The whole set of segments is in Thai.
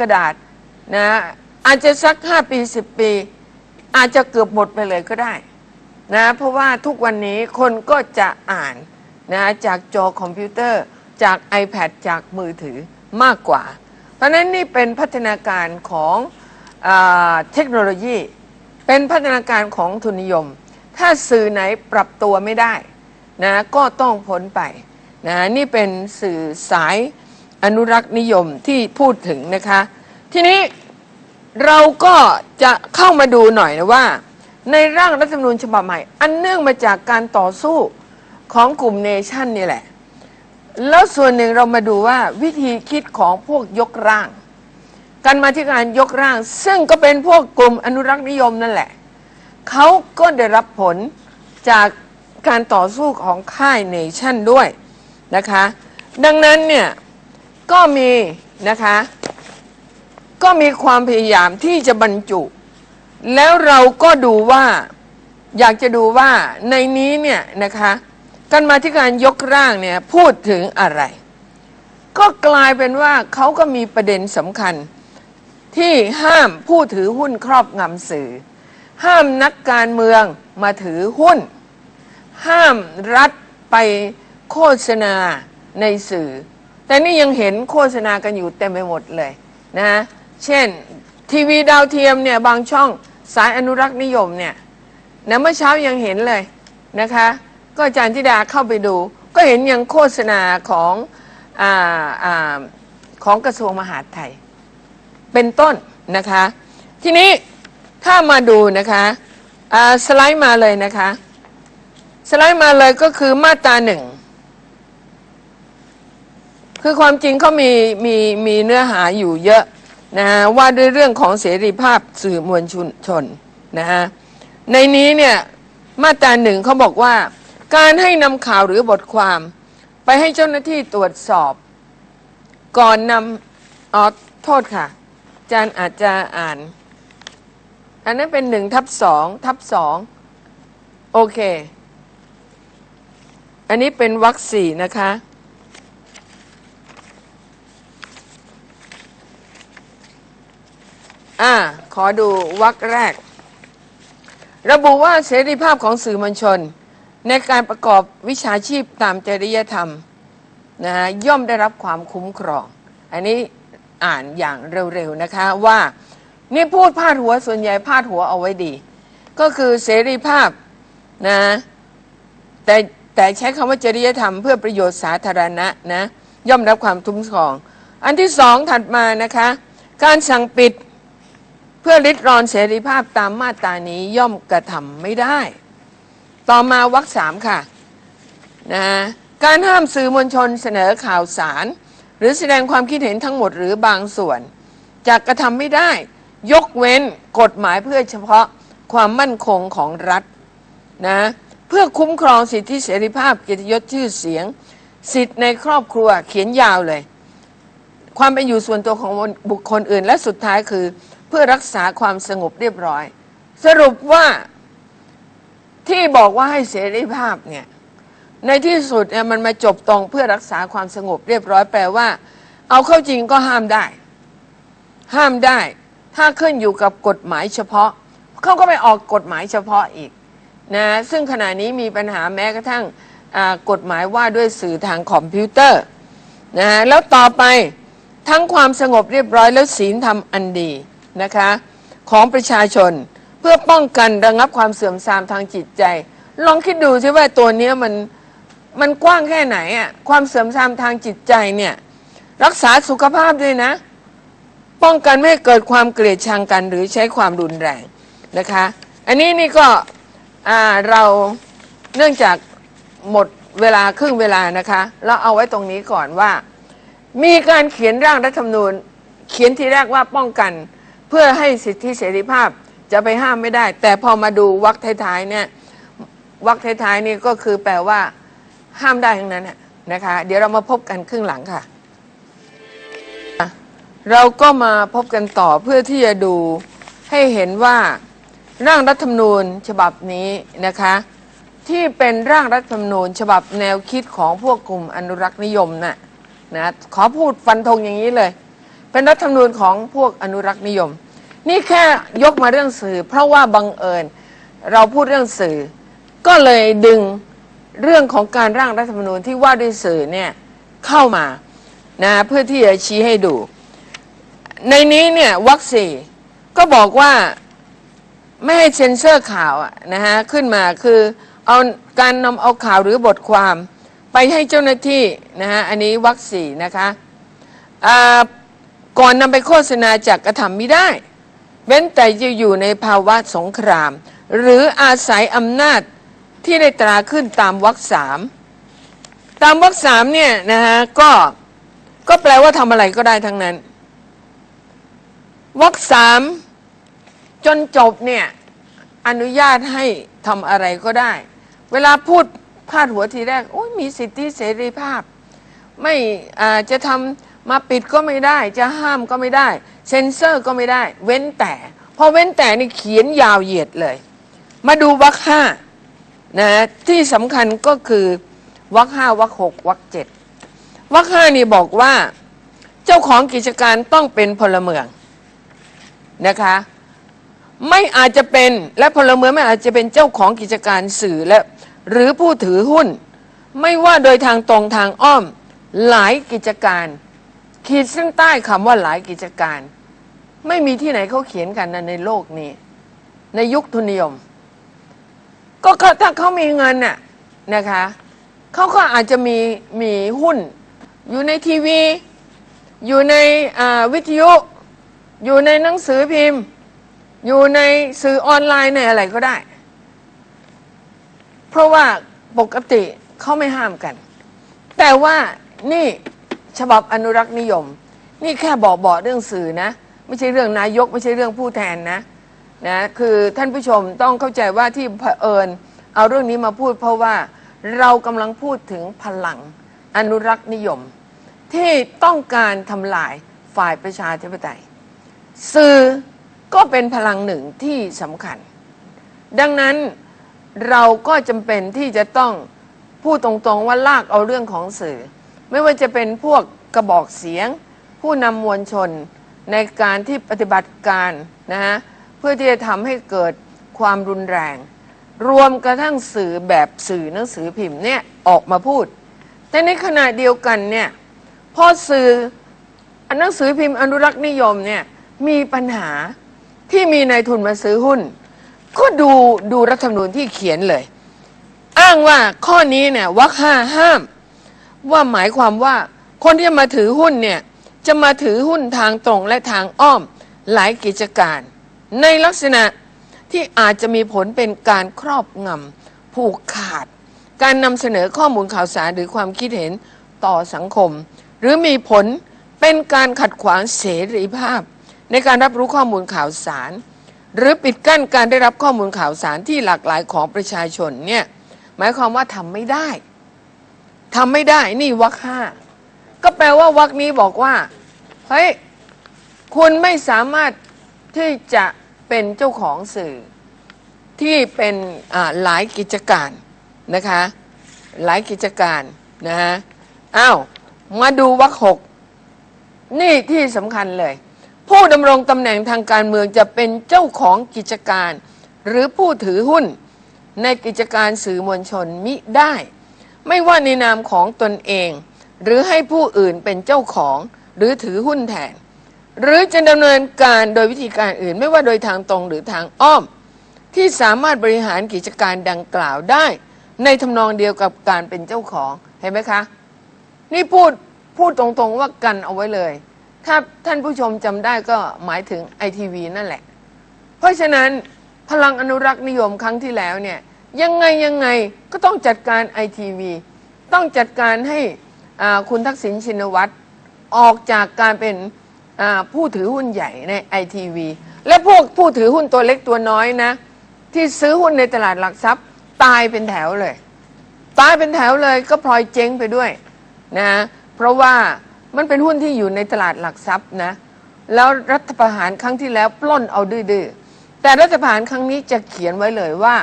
กระดาษนะอาจจะสัก5ปี10ปี อาจจะเกือบหมดไปเลยก็ได้นะเพราะว่าทุกวันนี้คนก็จะอ่านนะจากจอคอมพิวเตอร์จาก iPad จากมือถือมากกว่า เพราะนั้นนี่เป็นพัฒนาการของอเทคโนโลยี เป็นพัฒนาการของทุนนิยม ถ้าสื่อไหนปรับตัวไม่ได้นะก็ต้องพ้นไปนะนี่เป็นสื่อสาย อนุรักษ์นิยมที่พูดถึงนะคะ ทีนี้เราก็จะเข้ามาดูหน่อยนะว่า ในร่างรัฐธรรมนูญฉบับใหม่ อันเนื่องมาจากการต่อสู้ของกลุ่มเนชั่นนี่แหละ แล้วส่วนหนึ่งเรามาดูว่าวิธีคิดของพวกยกร่างการมาที่การยกร่าง ซึ่งก็เป็นพวกกลุ่มอนุรักษ์นิยมนั่นแหละเขาก็ได้รับผลจากการต่อสู้ของค่ายเนชั่นด้วยนะคะ ดังนั้นเนี่ย ก็มีนะคะ ก็มีความพยายามที่จะบรรจุ แล้วเราก็ดูว่าอยากจะดูว่าในนี้เนี่ยนะคะการมาที่การยกร่างเนี่ยพูดถึงอะไร ก็กลายเป็นว่าเขาก็มีประเด็นสำคัญ ที่ห้ามผู้ถือหุ้นครอบงำสื่อ ห้ามนักการเมืองมาถือหุ้น ห้ามรัฐไปโฆษณาในสื่อ แต่นี่ยังเห็นโฆษณากันอยู่เต็มไปหมดเลยนะ เช่นทีวีดาวเทียมเนี่ยบางช่องสายอนุรักษ์นิยมเนี่ยนะเมื่อเช้ายังเห็นเลยนะคะ ก็อาจารย์ธิดาเข้าไปดู ก็เห็นยังโฆษณาของออของกระทรวงมหาดไทย เป็นต้นนะคะ ทีนี้ถ้ามาดูนะคะสไลด์มาเลยนะคะ สไลด์มาเลยก็คือมาตราหนึ่ง คือความจริงเขามีมีมีเนื้อหาอยู่เยอะนะฮะว่าด้วยเรื่องของเสรีภาพสื่อมวลชนชนนะฮะในนี้เนี่ยมาตราหนึ่งเขาบอกว่า การให้นำข่าวหรือบทความ ไปให้เจ้าหน้าที่ตรวจสอบ ก่อนนำอ๋อโทษค่ะอาจารย์อาจจะอ่าน อันนั้นเป็นหนึ่งทับสองทับสองโอเค อันนี้เป็นวรรคสี่นะคะ อ่า ขอดูวรรคแรก ระบุว่าเสรีภาพของสื่อมวลชน ในการประกอบวิชาชีพตามจริยธรรมนะฮะย่อมได้รับความคุ้มครอง อันนี้อ่านอย่างเร็วๆนะคะว่า นี่พูดพาดหัวส่วนใหญ่พาดหัวเอาไว้ดี ก็คือเสรีภาพนะแต่แต่ใช้คำว่าจริยธรรมเพื่อประโยชน์สาธารณะนะย่อมรับความคุ้มครอง อันที่สองถัดมานะคะ การสั่งปิด เพื่อริดรอนเสรีภาพตามมาตรานี้ย่อมกระทำไม่ได้ ต่อมาวรรคสามค่ะนะการห้ามสื่อมวลชนเสนอข่าวสาร หรือแสดงความคิดเห็นทั้งหมดหรือบางส่วนจะกระทำไม่ได้ ยกเว้นกฎหมายเพื่อเฉพาะความมั่นคงของรัฐนะเพื่อคุ้มครองสิทธิเสรีภาพเกียรติยศชื่อเสียง สิทธิในครอบครัวเขียนยาวเลย ความเป็นอยู่ส่วนตัวของบุคคลอื่น และสุดท้ายคือ เพื่อรักษาความสงบเรียบร้อย สรุปว่าที่บอกว่าให้เสรีภาพเนี่ยในที่สุดเนี่ยมันมาจบตรงเพื่อรักษาความสงบเรียบร้อยแปลว่า เอาเข้าจริงก็ห้ามได้ ห้ามได้ ถ้าขึ้นอยู่กับกฎหมายเฉพาะเขาก็ไปออกกฎหมายเฉพาะอีกนะซึ่งขณะนี้มีปัญหาแม้กระทั่งกฎหมายว่าด้วยสื่อทางคอมพิวเตอร์นะแล้วต่อไปทั้งความสงบเรียบร้อยแล้วศีลธรรมอันดี นะคะของประชาชน เพื่อป้องกันระงับความเสื่อมทรามทางจิตใจ ลองคิดดูสิว่าตัวเนี้มันมันกว้างแค่ไหนอะความเสื่อมทรามทางจิตใจเนี่ยรักษาสุขภาพด้วยนะ ป้องกันไม่ให้เกิดความเกลียดชังกันหรือใช้ความรุนแรงนะคะ อันนี้นี่ก็เราเนื่องจากหมดเวลาครึ่งเวลานะคะ เราเอาไว้ตรงนี้ก่อนว่า มีการเขียนร่างรัฐธรรมนูญ เขียนทีแรกว่าป้องกัน เพื่อให้สิทธิเสรีภาพจะไปห้ามไม่ได้ แต่พอมาดูวรรคท้ายๆเนี่ยวรรคท้ายๆนี่ก็คือแปลว่า ห้ามได้ทั้งนั้นนะคะ เดี๋ยวเรามาพบกันครึ่งหลังค่ะ เราก็มาพบกันต่อเพื่อที่จะดูให้เห็นว่าร่างรัฐธรรมนูญฉบับนี้นะคะ ที่เป็นร่างรัฐธรรมนูญ ฉบับแนวคิดของพวกกลุ่มอนุรักษ์นิยมน่ะนะขอพูดฟันธงอย่างนี้เลย เป็นรัฐธรรมนูญของพวกอนุรักษ์นิยม นี่แค่ยกมาเรื่องสื่อ เพราะว่าบังเอิญเราพูดเรื่องสื่อ ก็เลยดึงเรื่องของการร่างรัฐธรรมนูญที่ว่าด้วยสื่อเนี่ยเข้ามานะเพื่อที่จะชี้ให้ดู ในนี้เนี่ยวัคซีก็บอกว่าไม่ให้เซ็นเซอร์ข่าวนะฮะขึ้นมาคือเอาการนำเอาข่าวหรือบทความไปให้เจ้าหน้าที่นะฮะอันนี้วัคซีนะคะอ่า ก่อนนำไปโฆษณาจากกระทำไม่ได้ เว้นแต่จะอยู่ในภาวะสงคราม หรืออาศัยอำนาจที่ได้ตราขึ้นตามวรรคสามตามวรรคสามเนี่ยนะฮะก็ก็แปลว่าทำอะไรก็ได้ทั้งนั้นวรรคสามจนจบเนี่ยอนุญาตให้ทำอะไรก็ได้ เวลาพูดพาดหัวทีแรกโอ้ยมีสิทธิเสรีภาพ ไม่อาจะทำ มาปิดก็ไม่ได้ จะห้ามก็ไม่ได้ เซ็นเซอร์ก็ไม่ได้ เว้นแต่ พอเว้นแต่นี่เขียนยาวเหยียดเลย มาดูวรรคห้านะที่สำคัญก็คือวรรคห้าวรรคหกวรรคเจ็ดวรรคห้านี่บอกว่า เจ้าของกิจการต้องเป็นพลเมืองนะคะ ไม่อาจจะเป็นและพลเมืองไม่อาจจะเป็นเจ้าของกิจการสื่อและหรือผู้ถือหุ้น ไม่ว่าโดยทางตรงทางอ้อมหลายกิจการ ขีดเส้นใต้คำว่าหลายกิจการ ไม่มีที่ไหนเขาเขียนกันนะในโลกนี้ ในยุคทุนนิยม ก็ถ้าเขามีเงินน่ะนะคะเขาก็อาจจะมีมีหุ้น อยู่ในทีวี อยู่ในวิทยุ อยู่ในหนังสือพิมพ์ อยู่ในสื่อออนไลน์ในอะไรก็ได้ เพราะว่าปกติเขาไม่ห้ามกัน แต่ว่านี่ ฉบับอนุรักษ์นิยม นี่แค่บอกบอกเรื่องสื่อนะ ไม่ใช่เรื่องนายก ไม่ใช่เรื่องผู้แทนนะนะคือท่านผู้ชมต้องเข้าใจว่าที่เผอิญเอาเรื่องนี้มาพูดเพราะว่าเรากำลังพูดถึงพลังอนุรักษ์นิยม ที่ต้องการทำลายฝ่ายประชาธิปไตย สื่อก็เป็นพลังหนึ่งที่สำคัญ ดังนั้นเราก็จำเป็นที่จะต้องพูดตรงๆว่าลากเอาเรื่องของสื่อ ไม่ว่าจะเป็นพวกกระบอกเสียง ผู้นำมวลชนในการที่ปฏิบัติการนะฮะเพื่อที่จะทำให้เกิดความรุนแรง รวมกระทั่งสื่อแบบสื่อหนังสือพิมพ์เนี่ยออกมาพูด แต่ในขณะเดียวกันเนี่ยพอสื่อหนังสือพิมพ์อนุรักษ์นิยมเนี่ยมีปัญหาที่มีนายทุนมาซื้อหุ้น ก็ดูดูรัฐธรรมนูญที่เขียนเลย อ้างว่าข้อนี้เนี่ยวรรคห้าห้าม ว่าหมายความว่าคนที่จะมาถือหุ้นเนี่ยจะมาถือหุ้นทางตรงและทางอ้อมหลายกิจการ ในลักษณะที่อาจจะมีผลเป็นการครอบงำผูกขาด การนำเสนอข้อมูลข่าวสารหรือความคิดเห็นต่อสังคม หรือมีผลเป็นการขัดขวางเสรีภาพ ในการรับรู้ข้อมูลข่าวสาร หรือปิดกั้นการได้รับข้อมูลข่าวสารที่หลากหลายของประชาชนเนี่ยหมายความว่าทำไม่ได้ ทำไม่ได้นี่วรรคห้าก็แปลว่าวรรคนี้บอกว่าเฮ้ยคุณไม่สามารถที่จะเป็นเจ้าของสื่อ ที่เป็นหลายกิจการนะคะ หลายกิจการนะฮะอ้าวมาดูวรรคหกนี่ที่สำคัญเลย ผู้ดำรงตำแหน่งทางการเมืองจะเป็นเจ้าของกิจการ หรือผู้ถือหุ้นในกิจการสื่อมวลชนมิได้ ไม่ว่าในนามของตนเอง หรือให้ผู้อื่นเป็นเจ้าของ หรือถือหุ้นแทน หรือจะดำเนินการโดยวิธีการอื่น ไม่ว่าโดยทางตรงหรือทางอ้อม ที่สามารถบริหารกิจการดังกล่าวได้ ในทำนองเดียวกับการเป็นเจ้าของเห็นไหมคะ นี่พูดพูดตรงๆว่ากันเอาไว้เลย ถ้าท่านผู้ชมจำได้ก็หมายถึงไอทีวีนั่นแหละ เพราะฉะนั้นพลังอนุรักษ์นิยมครั้งที่แล้วเนี่ย ยังไงยังไงก็ต้องจัดการไอทีวีต้องจัดการให้คุณทักษิณชินวัตรออกจากการเป็นผู้ถือหุ้นใหญ่ในไอทีวีและพวกผู้ถือหุ้นตัวเล็กตัวน้อยนะ ที่ซื้อหุ้นในตลาดหลักทรัพย์ ตายเป็นแถวเลย ตายเป็นแถวเลยก็พลอยเจ๊งไปด้วยนะเพราะว่ามันเป็นหุ้นที่อยู่ในตลาดหลักทรัพย์นะแล้วรัฐประหารครั้งที่แล้วปล้นเอาดื้อแต่รัฐประหารครั้งนี้จะเขียนไว้เลยว่า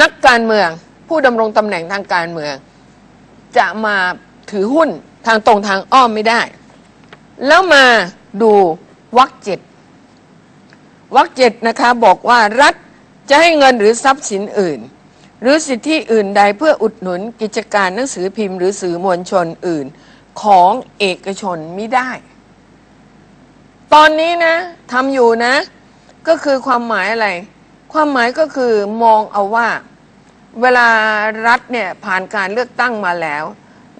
นักการเมือง ผู้ดำรงตำแหน่งทางการเมือง จะมาถือหุ้นทางตรงทางอ้อมไม่ได้ แล้วมาดูวรรคเจ็ดวรรคเจ็ดนะคะบอกว่ารัฐจะให้เงินหรือทรัพย์สินอื่น หรือสิทธิอื่นใดเพื่ออุดหนุนกิจการหนังสือพิมพ์หรือสื่อมวลชนอื่นของเอกชนไม่ได้ ตอนนี้นะทำอยู่นะ ก็คือความหมายอะไร ความหมายก็คือมองเอาว่า เวลารัฐเนี่ยผ่านการเลือกตั้งมาแล้ว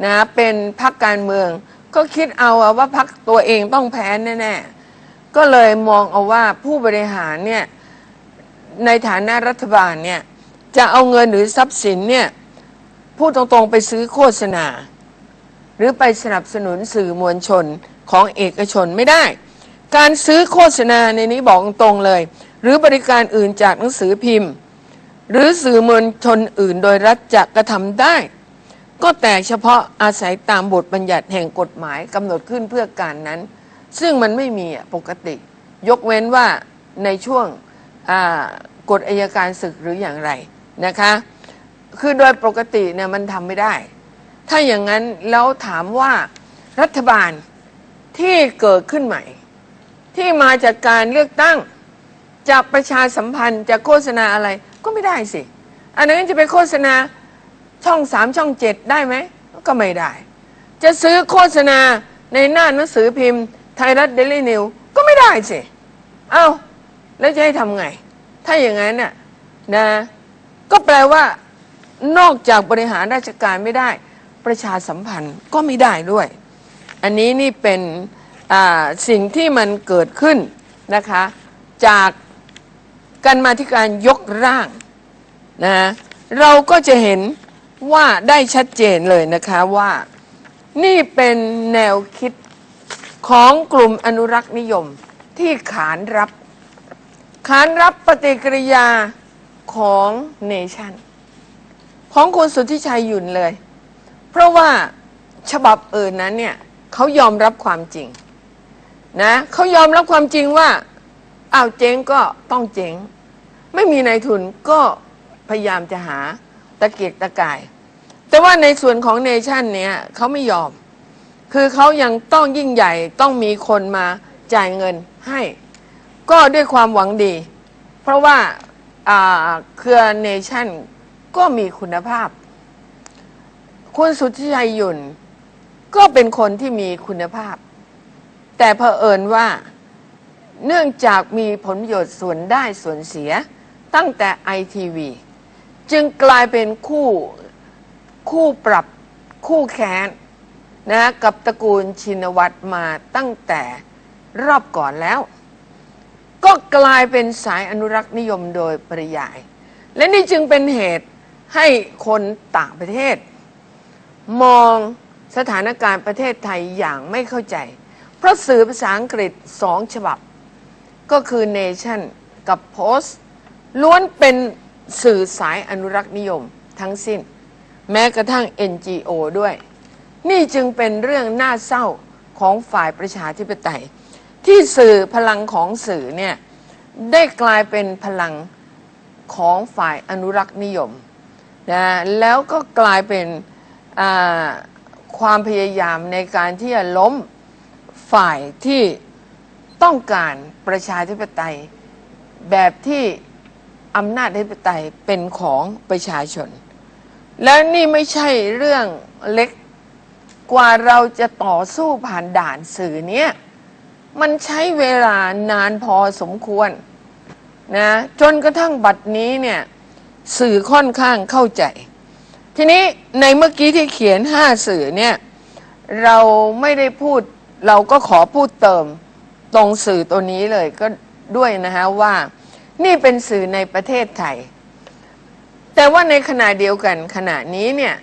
นะเป็นพรรคการเมือง ก็คิดเอาว่าพรรคตัวเองต้องแพ้แน่ๆก็เลยมองเอาว่าผู้บริหารเนี่ยในฐานะรัฐบาลเนี่ยจะเอาเงินหรือทรัพย์สินเนี่ยพูดตรงๆไปซื้อโฆษณา หรือไปสนับสนุนสื่อมวลชนของเอกชนไม่ได้ การซื้อโฆษณาในนี้บอกตรงๆเลย หรือบริการอื่นจากหนังสือพิมพ์ หรือสื่อมวลชนอื่นโดยรัฐจะกระทำได้ ก็แต่เฉพาะอาศัยตามบทบัญญัติแห่งกฎหมายกำหนดขึ้นเพื่อการนั้น ซึ่งมันไม่มีปกติ ยกเว้นว่าในช่วงกฎอายการศึกหรืออย่างไรนะคะ คือโดยปกติเนี่ยมันทำไม่ได้ ถ้าอย่างนั้นแล้วถามว่ารัฐบาลที่เกิดขึ้นใหม่ ที่มาจากการเลือกตั้ง จะประชาสัมพันธ์จะโฆษณาอะไรก็ไม่ได้สิ อันนั้นจะไปโฆษณาช่องสามช่องเจ็ดได้ไหมก็ไม่ได้ จะซื้อโฆษณาในหน้าหนังสือพิมพ์ไทยรัฐเดลี่นิวก็ไม่ได้สิ เอ้า แล้วจะให้ทำไง ถ้าอย่างนั้นน่ะนะ ก็แปลว่านอกจากบริหารราชการไม่ได้ ประชาสัมพันธ์ก็ไม่ได้ด้วย อันนี้นี่เป็นสิ่งที่มันเกิดขึ้นนะคะ จาก การมาที่การยกร่างนะเราก็จะเห็นว่าได้ชัดเจนเลยนะคะว่านี่เป็นแนวคิดของกลุ่มอนุรักษ์นิยมที่ขานรับ ขานรับปฏิกิริยาของเนชั่น ของคุณสุทธิชัยหยุ่นเลย เพราะว่าฉบับอื่นนั้นเนี่ยเขายอมรับความจริงนะเขายอมรับความจริงว่า อ้าวเจ๊งก็ต้องเจ๊ง ไม่มีนายทุนก็พยายามจะหาตะเกียกตะกาย แต่ว่าในส่วนของเนชั่นเนี่ยเขาไม่ยอม คือเขายังต้องยิ่งใหญ่ต้องมีคนมาจ่ายเงินให้ ก็ด้วยความหวังดี เพราะว่าเครือเนชั่นก็มีคุณภาพ คุณสุทธิชัยยุ่น ก็เป็นคนที่มีคุณภาพ แต่เผอิญว่า เนื่องจากมีผลประโยชน์ส่วนได้ส่วนเสียตั้งแต่ไอทีวีจึงกลายเป็นคู่คู่ปรับคู่แค้นนะกับตระกูลชินวัตรมาตั้งแต่รอบก่อนแล้ว ก็กลายเป็นสายอนุรักษ์นิยมโดยปริยาย และนี่จึงเป็นเหตุให้คนต่างประเทศ มองสถานการณ์ประเทศไทยอย่างไม่เข้าใจ เพราะสื่อภาษาอังกฤษสองฉบับ ก็คือ Nation กับ Post ล้วนเป็นสื่อสายอนุรักษ์นิยมทั้งสิ้น แม้กระทั่ง NGO ด้วย นี่จึงเป็นเรื่องน่าเศร้าของฝ่ายประชาธิปไตย ที่สื่อพลังของสื่อเนี่ย ได้กลายเป็นพลังของฝ่ายอนุรักษ์นิยมนะแล้วก็กลายเป็นความพยายามในการที่จะล้มฝ่ายที่ ต้องการประชาธิปไตย แบบที่อำนาจธิปไตยเป็นของประชาชน และนี่ไม่ใช่เรื่องเล็กกว่าเราจะต่อสู้ผ่านด่านสื่อเนี้ยมันใช้เวลานานพอสมควรนะจนกระทั่งบัดนี้เนี่ยสื่อค่อนข้างเข้าใจ ทีนี้ในเมื่อกี้ที่เขียนห้าสื่อเนี่ยเราไม่ได้พูดเราก็ขอพูดเติม ตรงสื่อตัวนี้เลยก็ด้วยนะฮะว่านี่เป็นสื่อในประเทศไทย แต่ว่าในขณะเดียวกันขณะนี้เนี่ย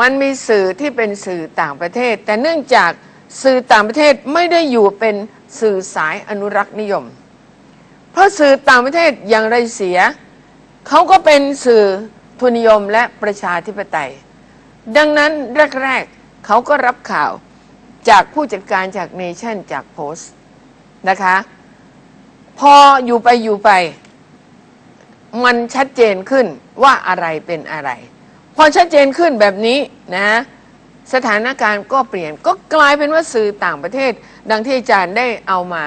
มันมีสื่อที่เป็นสื่อต่างประเทศ แต่เนื่องจากสื่อต่างประเทศไม่ได้อยู่เป็นสื่อสายอนุรักษ์นิยม เพราะสื่อต่างประเทศอย่างไรเสียเขาก็เป็นสื่อทุนนิยมและประชาธิปไตย ดังนั้นแรกๆเขาก็รับข่าวจากผู้จัดการจากเนชั่นจากโพสต์ นะคะ พออยู่ไปอยู่ไป มันชัดเจนขึ้นว่าอะไรเป็นอะไร พอชัดเจนขึ้นแบบนี้นะสถานการณ์ก็เปลี่ยนก็กลายเป็นว่าสื่อต่างประเทศ ดังที่อาจารย์ได้เอามา